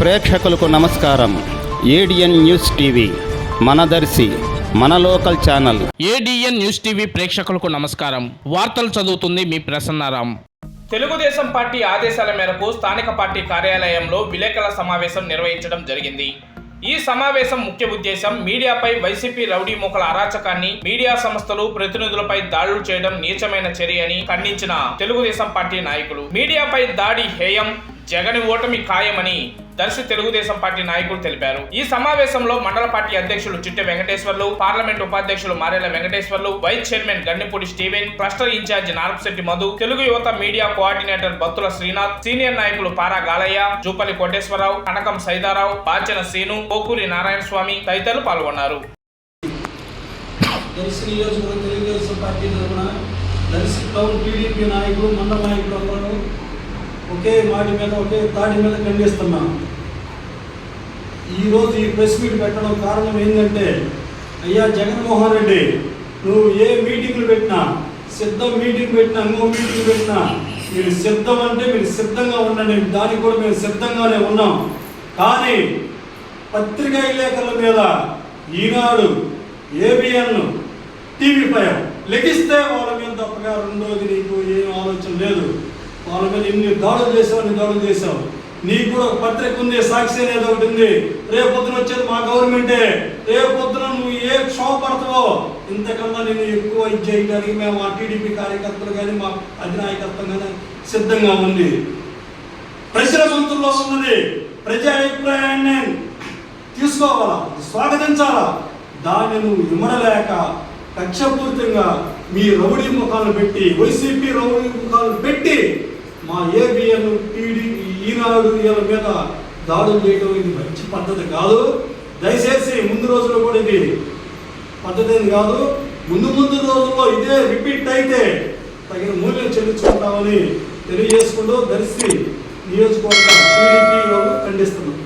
ప్రేక్షకులకు నమస్కారం. ADN news TV Manadarshi మన local channel. ADN news TV ప్రేక్షకులకు నమస్కారం. వార్తలు చదువుతుంది మీ ప్రసన్నారాం. తెలుగుదేశం పార్టీ ఆదేశాల మేరకు స్థానిక పార్టీ కార్యాలయంలో విలేకరుల సమావేశం నిర్వహించడం జరిగింది. ఈ సమావేశం ముఖ్య ఉద్దేశం మీడియాపై వైసీపీ రౌడీ మూకల అరాచకాన్ని మీడియా సంస్థలు ప్రతినిధులపై దాడులు చేయడం నీచమైన చర్య అని ఖండించిన తెలుగుదేశం పార్టీ నాయకులు. మీడియాపై దాడి హేయం జగని ఓటమి ఖాయమని దర్శి తెలుగుదేశం పార్టీ నాయకులు తెలిపారు. ఈ సమావేశంలో మండల పార్టీ అధ్యక్షులు చిట్టె వెంకటేశ్వర్లు పార్లమెంట్ ఉపాధ్యక్షులు Marela Venkateswarlu vice chairman Gannepudi Steven cluster in charge Narapasetti Madhu Telugu యువత media coordinator Battula Srinath senior నాయకులు పారా గాలయ్య జూపల్లి కోటేశ్వరరావు కనకం సైదారావు బాచన సీను పోకూరి నారాయణ స్వామి తదితరులు పాల్గొన్నారు. తెలుగుదేశం పార్టీ తరఫున దర్శి టౌన్ టీడీపీ నాయకులు మండల నాయకులు అందరూ ఒకే మాటి మీద ఒకే తాటి మీద ఖండిస్తున్నాం ఈరోజు ఈ ప్రెస్ మీట్ పెట్టడం కారణం ఏంటంటే అయ్యా జగన్మోహన్ రెడ్డి నువ్వు ఏ మీటింగ్లు పెట్టినా సిద్ధం మీటింగ్ పెట్టినా ఇంకో మీటింగ్ పెట్టినా మీరు సిద్ధం అంటే మీరు సిద్ధంగా ఉండండి. దానికి కూడా మేము సిద్ధంగానే ఉన్నాం. కానీ పత్రికా విలేకరుల మీద ఈనాడు ఏబిఎన్ టీవీ పై లెగిస్తే వాళ్ళ మీద తప్పగా రెండోది నీకు ఏం ఆలోచన లేదు. వాళ్ళ మీద ఇన్ని దాడులు చేసావు అన్ని దాడులు చేసావు. నీకు కూడా ఒక పత్రిక ఉంది సాక్షి అనేది ఒకటి ఉంది. రేపు పొద్దున వచ్చేది మా గవర్నమెంటే. రేపు పొద్దున నువ్వు ఏ క్షోభ పడతావో ఇంతకన్నా నేను ఎక్కువ ఇది చేయడానికి మేము మా టీడీపీ కార్యకర్తలు కానీ మా అధినాయకత్వం కానీ సిద్ధంగా ఉంది. ప్రజల సొంతంలో ఉన్నది. ప్రజా అభిప్రాయాన్ని తీసుకోవాలా? స్వాగతించాలా? దాన్ని నువ్వు ఇమ్మడలేక కక్షపూరితంగా మీ రౌడీ ముఖాలను పెట్టి వైసీపీ రౌడీ ముఖాలు పెట్టి మా ఏబిఎన్ టీడీ ఈనాడు వీళ్ళ మీద దాడులు చేయడం ఇది మంచి పద్ధతి కాదు. దయచేసి ముందు రోజుల్లో కూడా ఇది పద్ధతి కాదు. ముందు ముందు రోజుల్లో ఇదే రిపీట్ అయితే తగిన మూల్యం చెల్లించుకుంటామని తెలియజేసుకుంటూ దర్శి నియోజకవర్గ టీడీపీ వాళ్ళు ఖండిస్తున్నాం.